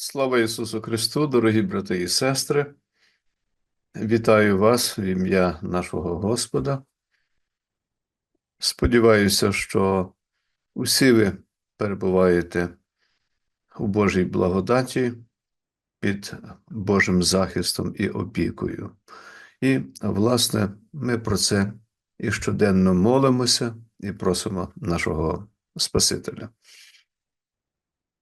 Слава Ісусу Христу, дорогі брати і сестри. Вітаю вас в ім'я нашого Господа. Сподіваюся, що усі ви перебуваєте у Божій благодаті під Божим захистом і опікою. І, власне, ми про це і щоденно молимося і просимо нашого Спасителя.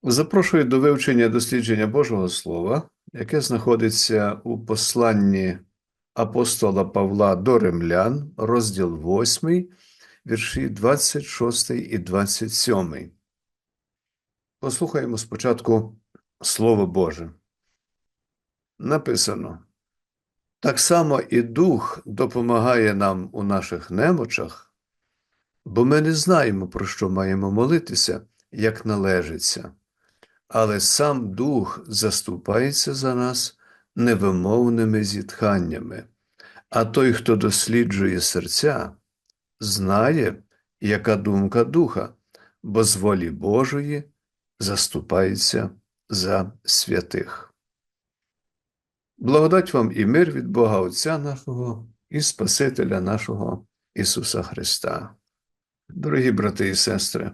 Запрошую до вивчення дослідження Божого Слова, яке знаходиться у посланні апостола Павла до Римлян, розділ 8, вірші 26 і 27. Послухаємо спочатку Слово Боже. Написано: так само і Дух допомагає нам у наших немочах, бо ми не знаємо, про що маємо молитися, як належиться але сам Дух заступається за нас невимовними зітханнями, а той, хто досліджує серця, знає, яка думка Духа, бо з волі Божої заступається за святих. Благодать вам і мир від Бога Отця нашого і Спасителя нашого Ісуса Христа. Дорогі брати і сестри,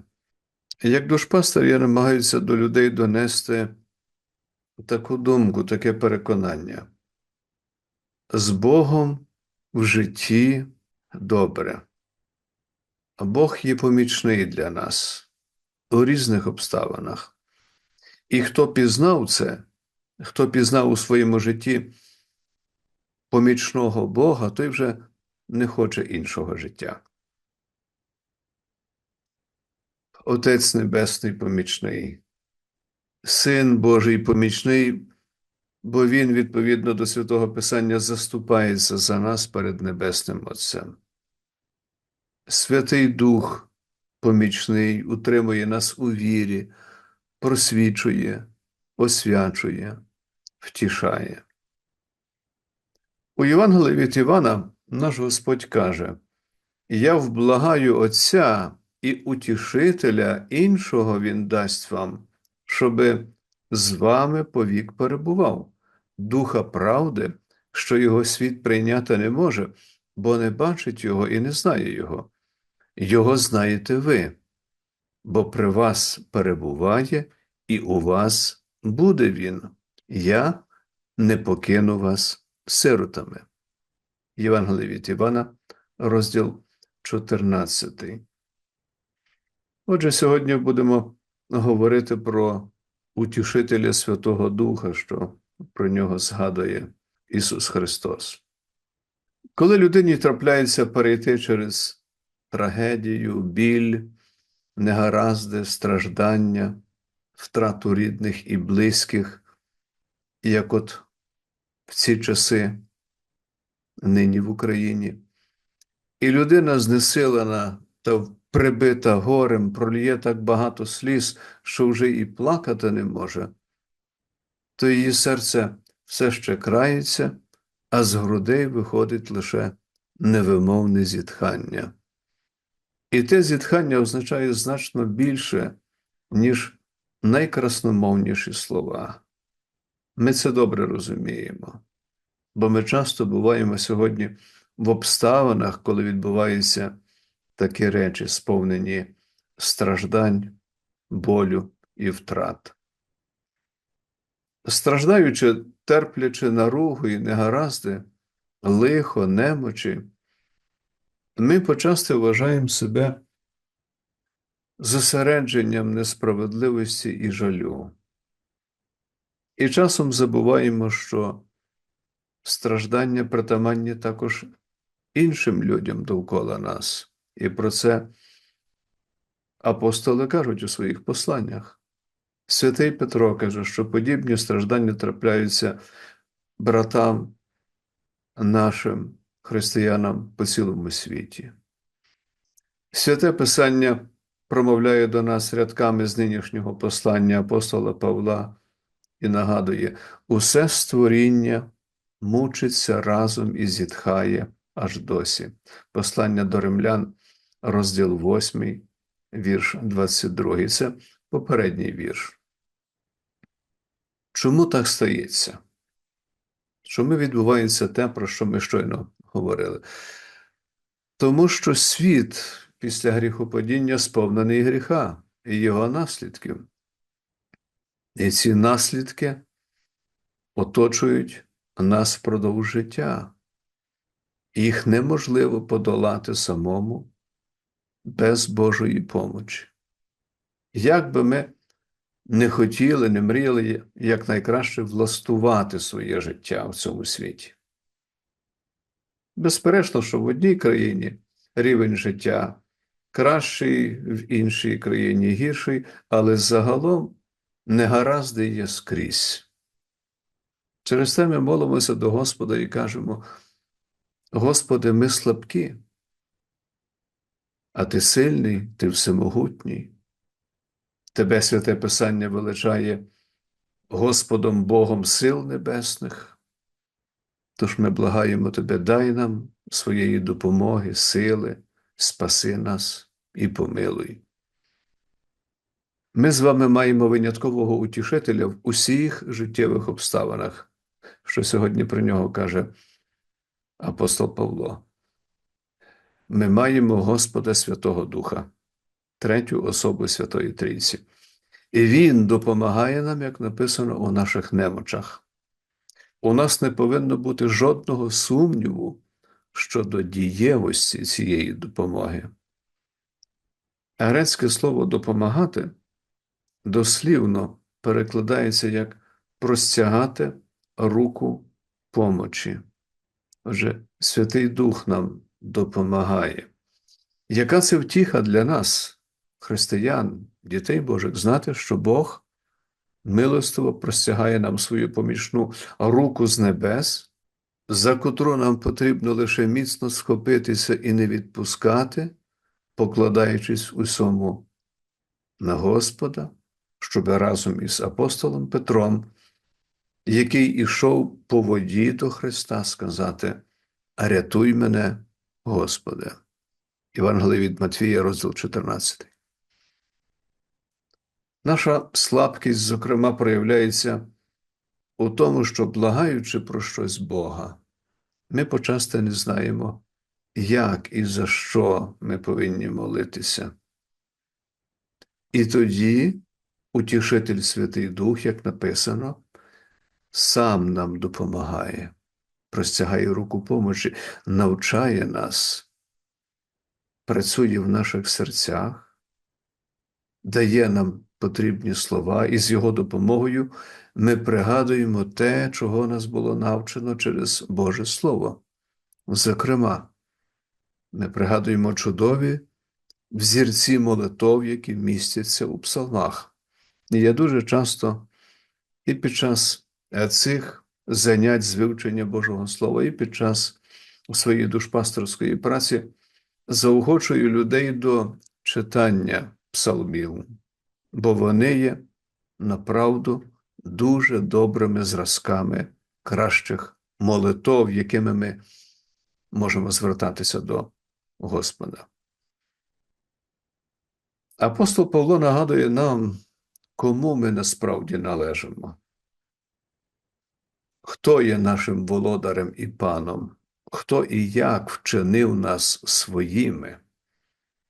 як душпастер, я намагаюся до людей донести таку думку, таке переконання. З Богом в житті добре. Бог є помічний для нас у різних обставинах. І хто пізнав це, хто пізнав у своєму житті помічного Бога, той вже не хоче іншого життя. Отець Небесний помічний, Син Божий помічний, бо Він, відповідно до святого Писання, заступається за нас перед Небесним Отцем. Святий Дух помічний утримує нас у вірі, просвічує, освячує, втішає. У Євангелії від Івана наш Господь каже: Я вблагаю Отця і утішителя іншого Він дасть вам, щоби з вами повік перебував, духа правди, що його світ прийняти не може, бо не бачить його і не знає його. Його знаєте ви, бо при вас перебуває, і у вас буде він. Я не покину вас сиротами. Євангеліє від Івана, розділ 14. Отже, сьогодні будемо говорити про утішителя Святого Духа, що про нього згадує Ісус Христос. Коли людині трапляється перейти через трагедію, біль, негаразди, страждання, втрату рідних і близьких, як от в ці часи нині в Україні, і людина знесилена та прибита горем, проліє так багато сліз, що вже і плакати не може, то її серце все ще крається, а з грудей виходить лише невимовне зітхання. І те зітхання означає значно більше, ніж найкрасномовніші слова. Ми це добре розуміємо, бо ми часто буваємо сьогодні в обставинах, коли відбувається такі речі, сповнені страждань, болю і втрат. Страждаючи, терплячи наругу і негаразди, лихо, немочі, ми почасти вважаємо себе зосередженням несправедливості і жалю. І часом забуваємо, що страждання притаманні також іншим людям довкола нас. І про це апостоли кажуть у своїх посланнях. Святий Петро каже, що подібні страждання трапляються братам нашим християнам по цілому світі. Святе Писання промовляє до нас рядками з нинішнього послання апостола Павла і нагадує: усе створіння мучиться разом і зітхає аж досі. Послання до римлян розділ 8, вірш 22. Це попередній вірш. Чому так стається? Чому відбувається те, про що ми щойно говорили? Тому що світ після гріхопадіння сповнений гріха і його наслідків. І ці наслідки оточують нас впродовж життя. Їх неможливо подолати самому без Божої помочі. Як би ми не хотіли, не мріяли якнайкраще влаштувати своє життя в цьому світі. Безперечно, що в одній країні рівень життя кращий, в іншій країні гірший, але загалом негаразди є скрізь. Через це ми молимося до Господа і кажемо: Господи, ми слабкі, а Ти сильний, Ти всемогутній. Тебе святе Писання величає Господом Богом сил небесних. Тож ми благаємо Тебе, дай нам своєї допомоги, сили, спаси нас і помилуй. Ми з вами маємо виняткового утішителя в усіх життєвих обставинах, що сьогодні про нього каже апостол Павло. Ми маємо Господа Святого Духа, третю особу Святої Трійці. І Він допомагає нам, як написано, у наших немочах. У нас не повинно бути жодного сумніву щодо дієвості цієї допомоги. Грецьке слово допомагати дослівно перекладається як простягати руку помочі. Отже, Святий Дух нам допомагає. Яка це втіха для нас, християн, дітей Божих, знати, що Бог милостиво простягає нам свою помічну руку з небес, за котру нам потрібно лише міцно схопитися і не відпускати, покладаючись усьому на Господа, щоб разом із апостолом Петром, який ішов по воді до Христа, сказати: Рятуй мене, Господи. Євангеліє від Матвія, розділ 14. Наша слабкість, зокрема, проявляється у тому, що, благаючи про щось Бога, ми почасти не знаємо, як і за що ми повинні молитися. І тоді утішитель Святий Дух, як написано, сам нам допомагає, простягає руку помочі, навчає нас, працює в наших серцях, дає нам потрібні слова, і з його допомогою ми пригадуємо те, чого нас було навчено через Боже Слово. Зокрема, ми пригадуємо чудові взірці молитов, які містяться у псалмах. І я дуже часто і під час цих занять з вивчення Божого Слова, і під час своєї душпасторської праці заохочую людей до читання псалмів, бо вони є направду дуже добрими зразками кращих молитов, якими ми можемо звертатися до Господа. Апостол Павло нагадує нам, кому ми насправді належимо, хто є нашим володарем і паном, хто і як вчинив нас своїми,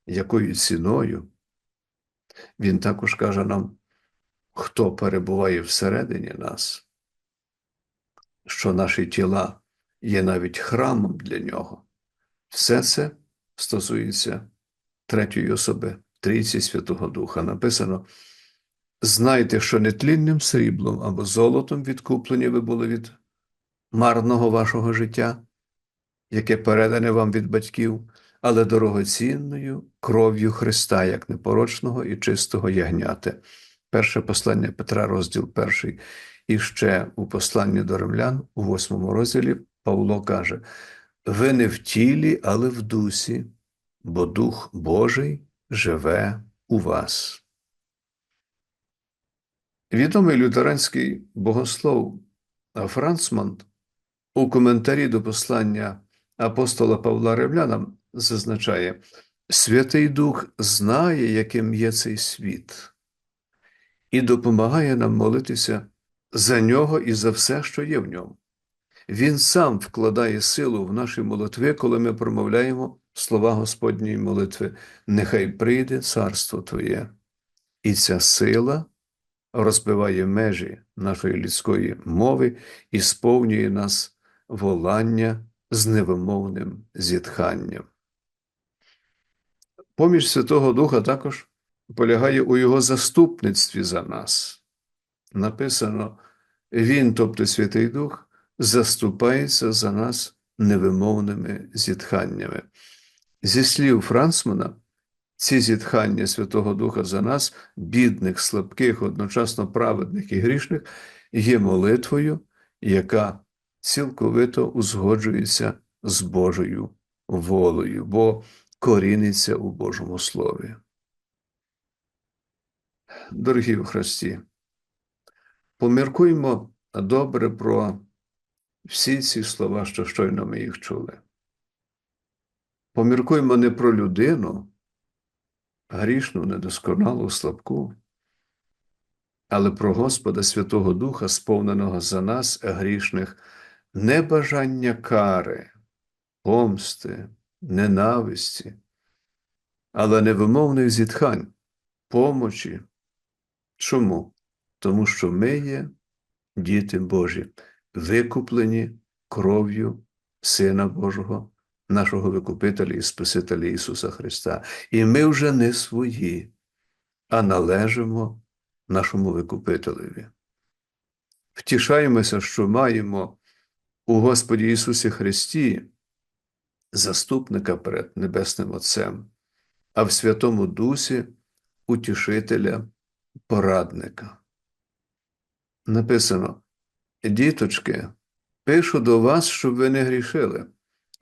якою ціною. Він також каже нам, хто перебуває всередині нас, що наші тіла є навіть храмом для нього. Все це стосується третьої особи, Трійці Святого Духа. Написано: знайте, що нетлінним сріблом або золотом відкуплені ви були від марного вашого життя, яке передане вам від батьків, але дорогоцінною кров'ю Христа, як непорочного і чистого ягняти. Перше послання Петра, розділ перший. І ще у посланні до римлян, у восьмому розділі, Павло каже: ви не в тілі, але в дусі, бо Дух Божий живе у вас. Відомий лютеранський богослов Францман у коментарі до послання апостола Павла Римлянам зазначає, Святий Дух знає, яким є цей світ, і допомагає нам молитися за нього і за все, що є в ньому. Він сам вкладає силу в наші молитви, коли ми промовляємо слова Господньої молитви. Нехай прийде царство Твоє. І ця сила розбиває межі нашої людської мови і сповнює нас волання з невимовним зітханням. Поміж Святого Духа також полягає у Його заступництві за нас. Написано, Він, тобто Святий Дух, заступається за нас невимовними зітханнями. Зі слів Францмана, ці зітхання Святого Духа за нас, бідних, слабких, одночасно праведних і грішних, є молитвою, яка цілковито узгоджується з Божою волею, бо коріниться у Божому Слові. Дорогі в Христі, поміркуймо добре про всі ці слова, що щойно ми їх чули. Поміркуймо не про людину, грішну, недосконалу, слабку, але про Господа Святого Духа, сповненого за нас, грішних, не бажання кари, помсти, ненависті, але невимовних зітхань, помочі. Чому? Тому що ми є діти Божі, викуплені кров'ю Сина Божого, нашого Викупителя і Спасителя Ісуса Христа. І ми вже не свої, а належимо нашому Викупителеві. Втішаємося, що маємо у Господі Ісусі Христі заступника перед Небесним Отцем, а в Святому Дусі утішителя, порадника. Написано: Діточки, пишу до вас, щоб ви не грішили.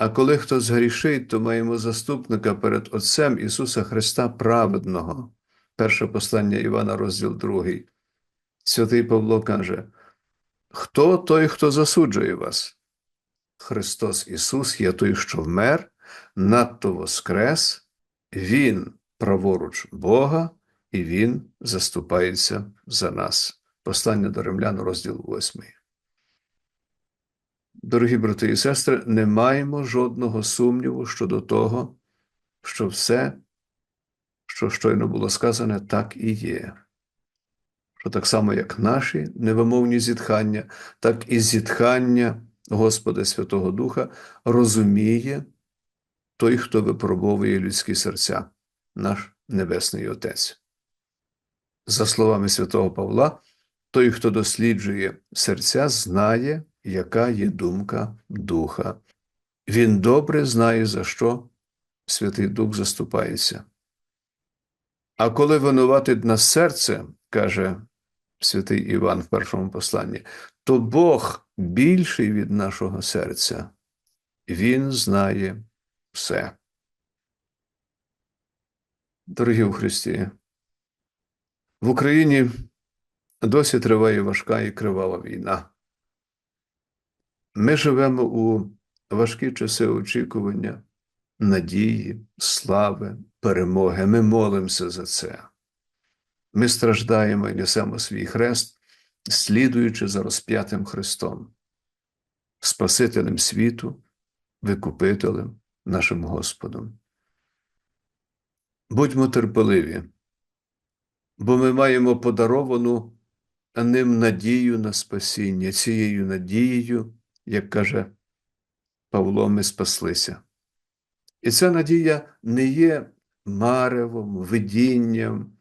А коли хто згрішить, то маємо заступника перед Отцем Ісуса Христа Праведного. Перше послання Івана, розділ 2. Святий Павло каже: Хто той, хто засуджує вас? Христос Ісус є той, що вмер, надто воскрес, Він праворуч Бога, і Він заступається за нас. Послання до римлян, розділ 8. Дорогі брати і сестри, не маємо жодного сумніву щодо того, що все, що щойно було сказане, так і є. Що так само, як наші невимовні зітхання, так і зітхання Господа Святого Духа розуміє той, хто випробовує людські серця, наш Небесний Отець. За словами святого Павла, той, хто досліджує серця, знає, яка є думка Духа. Він добре знає, за що Святий Дух заступається. А коли винуватить нас серце, каже святий Іван в першому посланні, то Бог більший від нашого серця, Він знає все. Дорогі у Христі, в Україні досі триває важка і кривава війна. Ми живемо у важкі часи очікування, надії, слави, перемоги. Ми молимося за це. Ми страждаємо і несемо свій хрест, слідуючи за розп'ятим Христом, Спасителем світу, Викупителем, нашим Господом. Будьмо терпеливі, бо ми маємо подаровану ним надію на спасіння, цією надією, як каже Павло, ми спаслися. І ця надія не є маревом, видінням,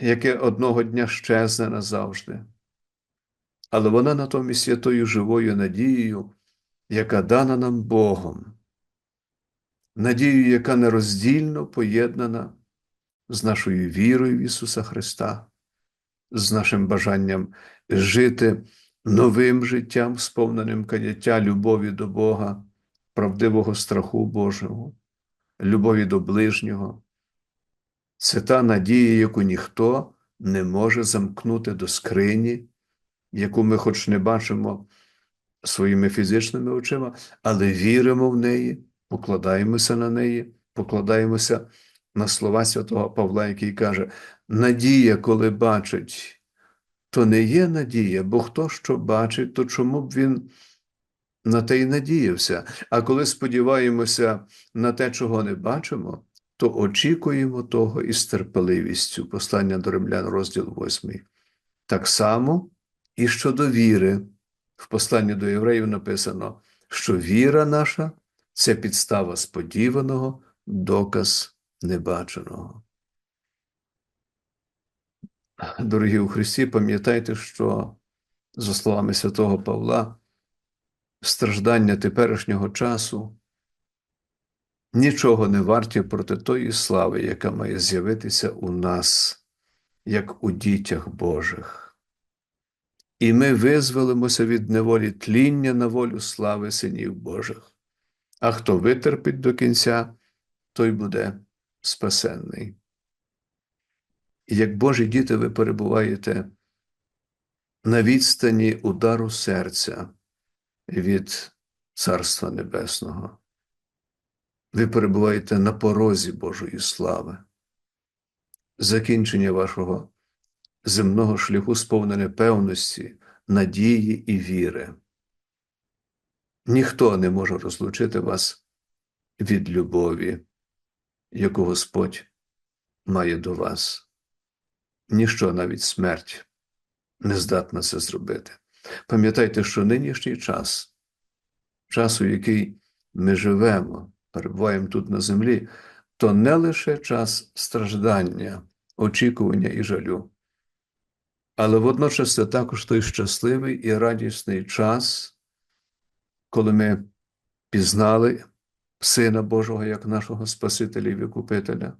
яке одного дня щезне назавжди, але вона натомість є тою живою надією, яка дана нам Богом, надією, яка нероздільно поєднана з нашою вірою в Ісуса Христа, з нашим бажанням жити новим життям, сповненим каяття, любові до Бога, правдивого страху Божого, любові до ближнього. Це та надія, яку ніхто не може замкнути до скрині, яку ми хоч не бачимо своїми фізичними очима, але віримо в неї, покладаємося на неї, покладаємося на слова святого Павла, який каже: надія, коли бачить то не є надія, бо хто що бачить, то чому б він на те й надіявся? А коли сподіваємося на те, чого не бачимо, то очікуємо того із терпеливістю. Послання до римлян, розділ 8. Так само і щодо віри. В посланні до євреїв написано, що віра наша це підстава сподіваного, доказ небаченого. Дорогі у Христі, пам'ятайте, що, за словами святого Павла, страждання теперішнього часу нічого не варті проти тої слави, яка має з'явитися у нас, як у дітях Божих. І ми визволимося від неволі тління на волю слави синів Божих. А хто витерпить до кінця, той буде спасенний. Як Божі діти, ви перебуваєте на відстані удару серця від Царства Небесного. Ви перебуваєте на порозі Божої слави. Закінчення вашого земного шляху сповнене певності, надії і віри. Ніхто не може розлучити вас від любові, яку Господь має до вас. Ніщо, навіть смерть, не здатна це зробити. Пам'ятайте, що нинішній час, час, у який ми живемо, перебуваємо тут на землі, то не лише час страждання, очікування і жалю, але водночас це також той щасливий і радісний час, коли ми пізнали Сина Божого як нашого Спасителя і Викупителя,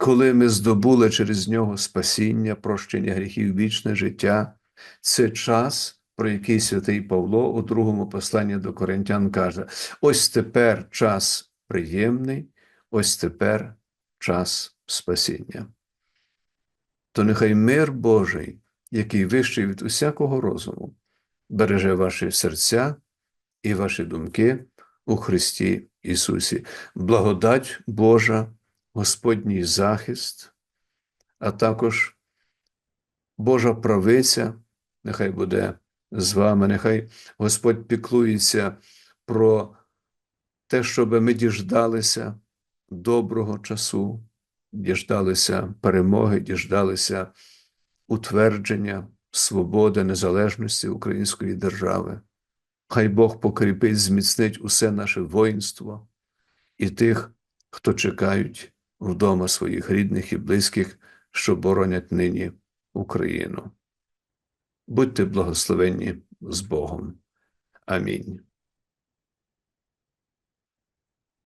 коли ми здобули через нього спасіння, прощення гріхів, вічне життя, це час, про який святий Павло у другому посланні до Коринтян каже: ось тепер час приємний, ось тепер час спасіння. То нехай мир Божий, який вищий від усякого розуму, береже ваші серця і ваші думки у Христі Ісусі. Благодать Божа, Господній захист, а також Божа правиця, нехай буде з вами, нехай Господь піклується про те, щоб ми діждалися доброго часу, діждалися перемоги, діждалися утвердження свободи, незалежності української держави. Хай Бог покріпить, зміцнить усе наше воїнство і тих, хто чекають вдома своїх рідних і близьких, що боронять нині Україну. Будьте благословенні з Богом. Амінь.